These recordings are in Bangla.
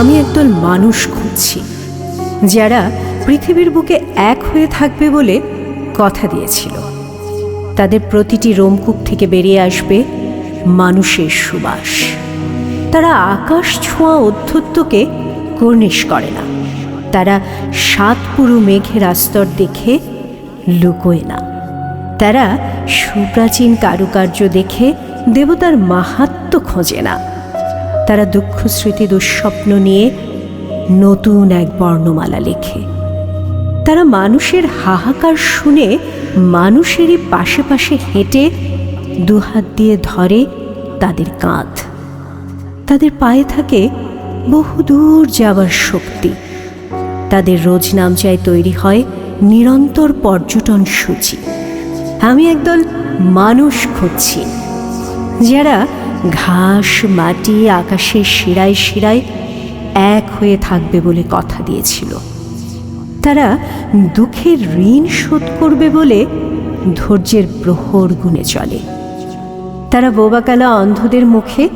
একদল মানুষ খুঁজছি, যারা পৃথিবীর বুকে এক হয়ে থাকবে বলে কথা দিয়েছিল। তাদের প্রতিটি রোমকূপ থেকে বেরিয়ে আসবে মানুষের সুবাস। তারা আকাশ ছোঁয়া অধ্যত্বকে কর্নিশ করে না। তারা সাত পুরু মেঘের আস্তর দেখে লুকোয় না। তারা সুপ্রাচীন কারুকার্য দেখে দেবতার মাহাত্ম খোঁজে না। তারা দুঃখ স্মৃতি দুঃস্বপ্ন নিয়ে নতুন এক বর্ণমালা লেখে। তারা মানুষের হাহাকার শুনে মানুষেরই পাশে পাশে হেঁটে দুহাত দিয়ে ধরে তাদের কাঁধ। তাদের পায়ে থাকে বহুদূর যাওয়ার শক্তি। তাদের রোজ নামচায় তৈরি হয় নিরন্তর পর্যটন সূচি। আমি একদল মানুষ খুঁজছি। যারা ঘাস, মাটি আকাশের শিরায় শিরায় এক হয়ে থাকবে বলে কথা দিয়েছিল। তারা দুঃখের ঋণ শোধ করবে বলে ধৈর্যের প্রহর গুণে চলে। তারা বোবাকালা অন্ধদের মুখে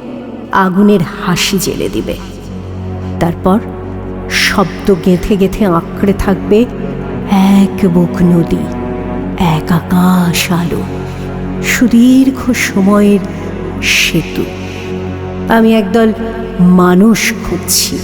আগুনের হাসি জেলে দিবে। তারপর শব্দ গেঁথে গেঁথে আঁকড়ে থাকবে এক বুক নদী, এক আকাশ আলো। সুদীর্ঘ সময়ের সেতু। আমি একদল মানুষ খুঁজছি।